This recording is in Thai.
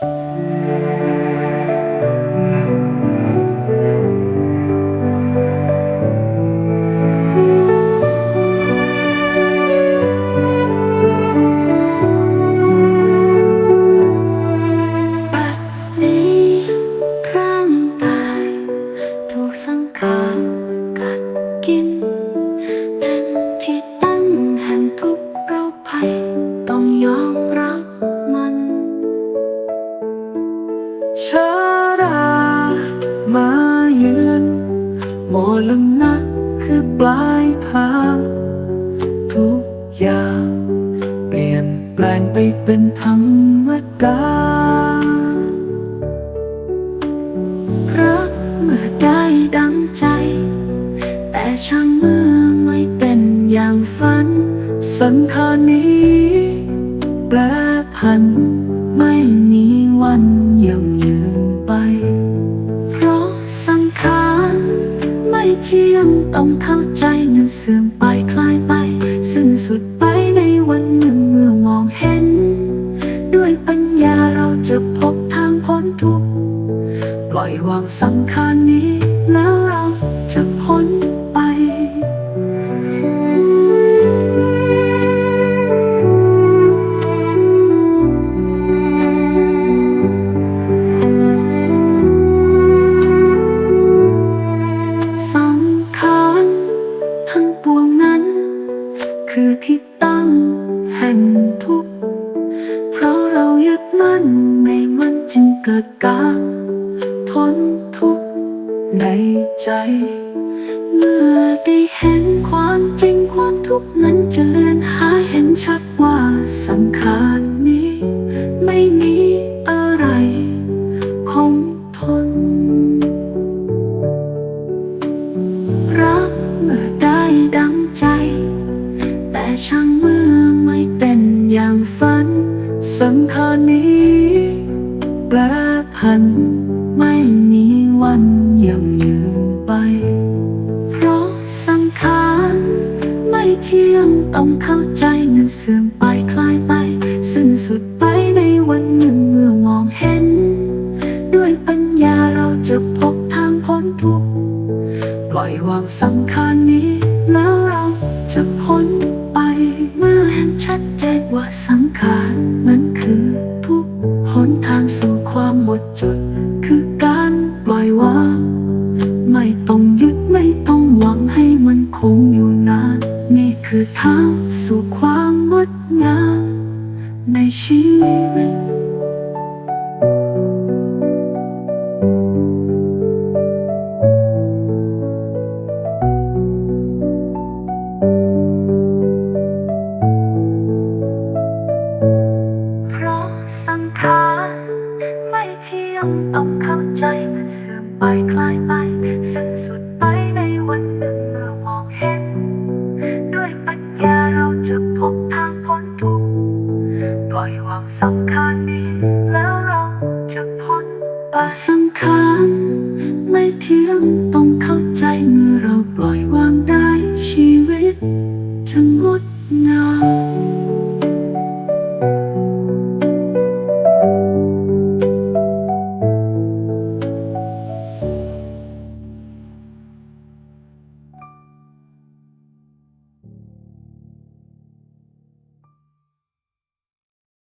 บั คือปลายทางทุกอย่างเปลี่ยนแปลงไปเป็นธรรมดารักเมื่อได้ดังใจ แต่ช่างเมื่อไม่เป็นอย่างฝัน สังขารนี้แปรผัน ไม่มีวันยั่งยืน ต้องเข้าใจเมื่อเสื่อมไปคลายไป สิ้นสุดไปในวันหนึ่งเมื่อมองเห็น ด้วยปัญญาเราจะพบทางพ้นทุกข์ปล่อยวางสังขารนี้แล้ว นในมันจึงเกิดการทนทุกข์ในใจ สังขารนี้แปรผัน ไม่มีวันยังยืนไป เพราะสังขารไม่เที่ยงต้องเข้าใจเมื่อเสื่อมไปคลายไป สิ้นสุดไปในวันหนึ่งเมื่อมองเห็น ด้วยปัญญาเราจะพบทางพ้นทุกข์ปล่อยวางสังขารนี้แล้วเราจะพ้นไปเมื่อเห็นชัดเจนว่าสัง ทางสู่ความงดงามในชีวิตเพราะสังขารไม่เที่ยงต้องเข้ วางสำคัญนี้แล้วเราจะพ้นอาสังขารไม่เที่ยงต้องเข้าใจเมื่อเราปล่อยวางได้ชีวิต